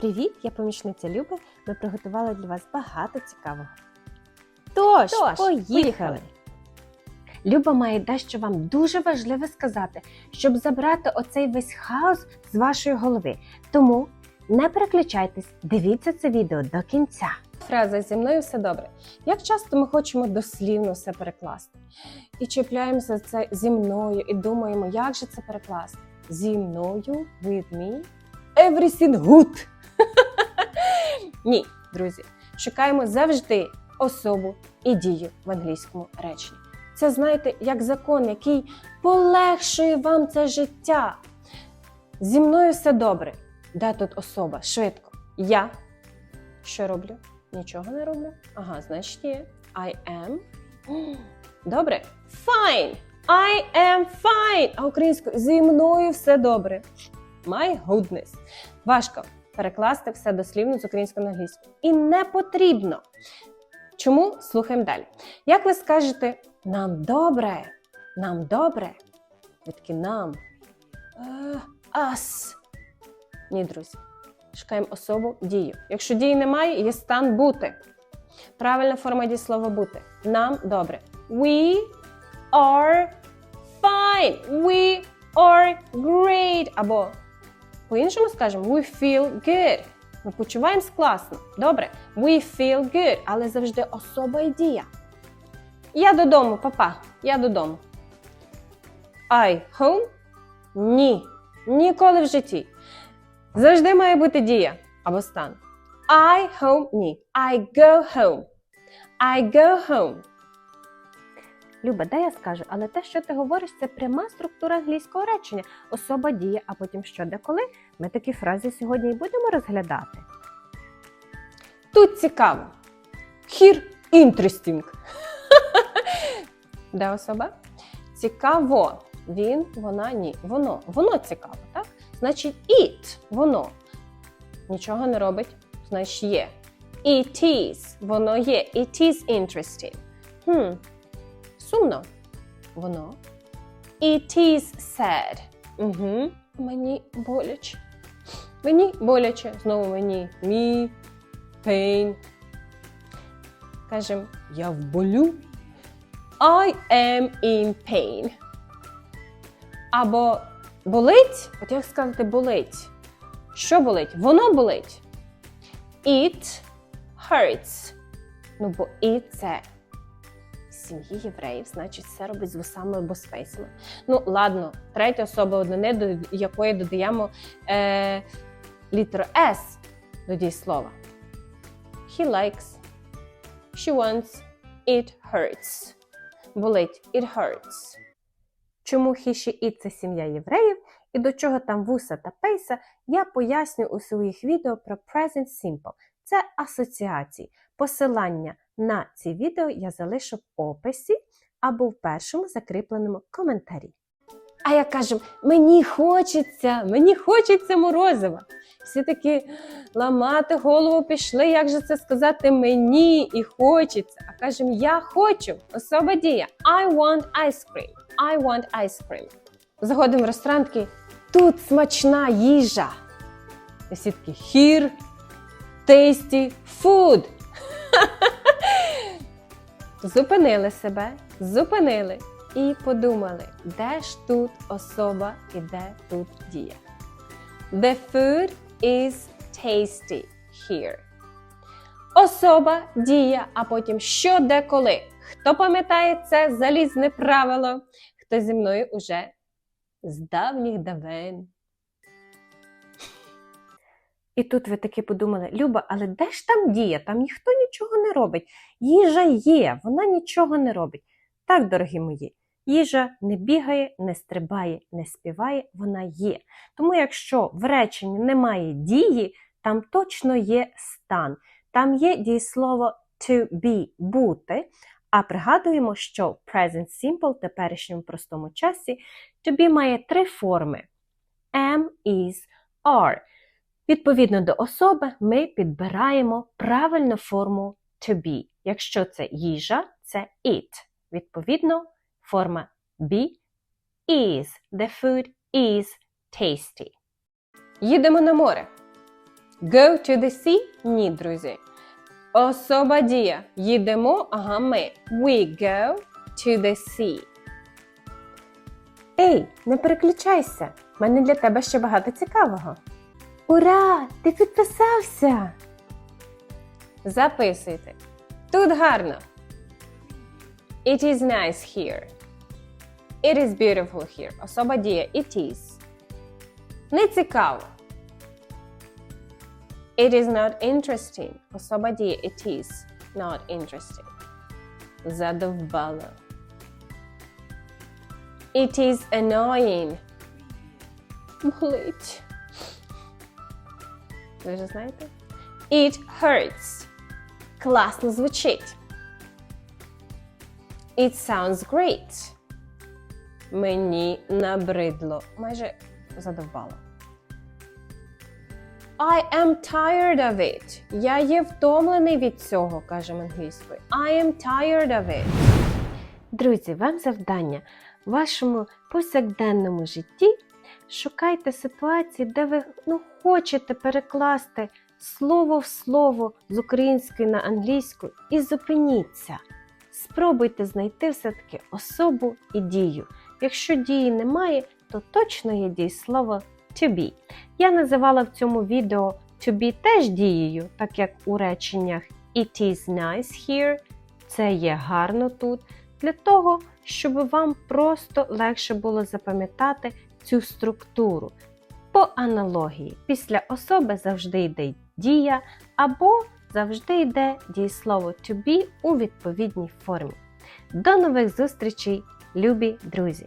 Привіт, я помічниця Люби. Ми приготували для вас багато цікавого. Тож, Тож, поїхали. поїхали. Люба має дещо вам дуже важливе сказати, щоб забрати оцей весь хаос з вашої голови. Тому не переключайтесь, дивіться це відео до кінця. Фраза зі мною все добре. Як часто ми хочемо дослівно все перекласти? І чіпляємося за це зі мною і думаємо, як же це перекласти? Зі мною, with me, everything good. Ні, друзі, шукаємо завжди особу і дію в англійському реченні. Це знаєте, як закон, який полегшує вам це життя. Зі мною все добре. Де тут особа? Швидко. Я. Що роблю? Нічого не роблю. Ага, значить є. I am. Добре. Fine. I am fine. А українською зі мною все добре. My goodness. Важко перекласти все дослівно з української на англійську. І не потрібно. Чому? Слухаємо далі. Як ви скажете нам добре? Нам добре? Ви нам. Us. Ні, друзі. Шукаємо особу дію. Якщо дії немає, є стан бути. Правильна форма дієслова бути. Нам добре. We are fine. We are great. Або по-іншому скажемо we feel good. Ми почуваємось класно. Добре. We feel good, але завжди особа і дія. Я додому, папа. Я додому. I home? Ні. Ніколи в житті. Завжди має бути дія або стан. I home ні. I go home. I go home. Люба, де я скажу, але те, що ти говориш, це пряма структура англійського речення. Особа діє, а потім що де. Ми такі фрази сьогодні і будемо розглядати. Тут цікаво. Here interesting. Де особа? Цікаво. Він, вона, ні. Воно. Воно цікаво, так? Значить, it воно нічого не робить, значить є. It is воно є. It is interesting. Хм. Сумно. Воно. It is sad. Угу. Мені боляче. Мені боляче. Знову мені. Me. Pain. Кажем, я в болю. I am in pain. Або болить, от як сказати болить. Що болить? Воно болить. It hurts. Ну, бо it це сім'ї євреїв, значить, все робить з вусами або спейсами. Ну, ладно, третя особа однини, до якої додаємо е, літеру S до дієслова. He likes. She wants. It hurts. Болить. It hurts. Чому хіші і це сім'я євреїв і до чого там вуса та пейса, я поясню у своїх відео про Present Simple. Це асоціації. Посилання на ці відео я залишу в описі або в першому закріпленому коментарі. А я кажу, мені хочеться, мені хочеться морозива. Всі такі ламати голову пішли, як же це сказати мені і хочеться. А кажемо, я хочу. Особа дія. I want ice cream. I want ice cream. Заходимо в ресторан, такий, тут смачна їжа. І всі такі here, tasty food. Зупинили себе, зупинили і подумали, де ж тут особа і де тут дія. The food is tasty here. Особа, дія, а потім що, де, коли. Хто пам'ятає це залізне правило? Хто зі мною уже з давніх давен. І тут ви таки подумали, Люба, але де ж там дія? Там ніхто нічого не робить. Їжа є, вона нічого не робить. Так, дорогі мої, їжа не бігає, не стрибає, не співає, вона є. Тому якщо в реченні немає дії, там точно є стан. Там є дієслово to be бути. А пригадуємо, що present simple, в теперішньому простому часі, to be має три форми: am, is, are. Відповідно до особи, ми підбираємо правильну форму to be. Якщо це їжа, це eat. Відповідно, форма be is. The food is tasty. Їдемо на море. Go to the sea? Ні, друзі. Особа дія. Їдемо, ага, ми. We go to the sea. Ей, не переключайся. У мене для тебе ще багато цікавого. Ура! Ти підписався! Записуйте. Тут гарно. It is nice here. It is beautiful here. Особа дія. It is. Не цікаво. It is not interesting. Особа дія. It is not interesting. Задовбало. It is annoying. Болить. Ви вже знаєте? It hurts. Класно звучить. It sounds great. Мені набридло. Майже задовбало. I am tired of it. Я є втомлений від цього, кажемо англійською. I am tired of it. Друзі, вам завдання в вашому повсякденному житті шукайте ситуації, де ви ну, хочете перекласти слово в слово з української на англійську і зупиніться. Спробуйте знайти все-таки особу і дію. Якщо дії немає, то точно є дієслово to be. Я називала в цьому відео to be теж дією, так як у реченнях It is nice here, це є гарно тут, для того, щоб вам просто легше було запам'ятати цю структуру. По аналогії, після особи завжди йде дія або завжди йде дієслово to be у відповідній формі. До нових зустрічей, любі друзі!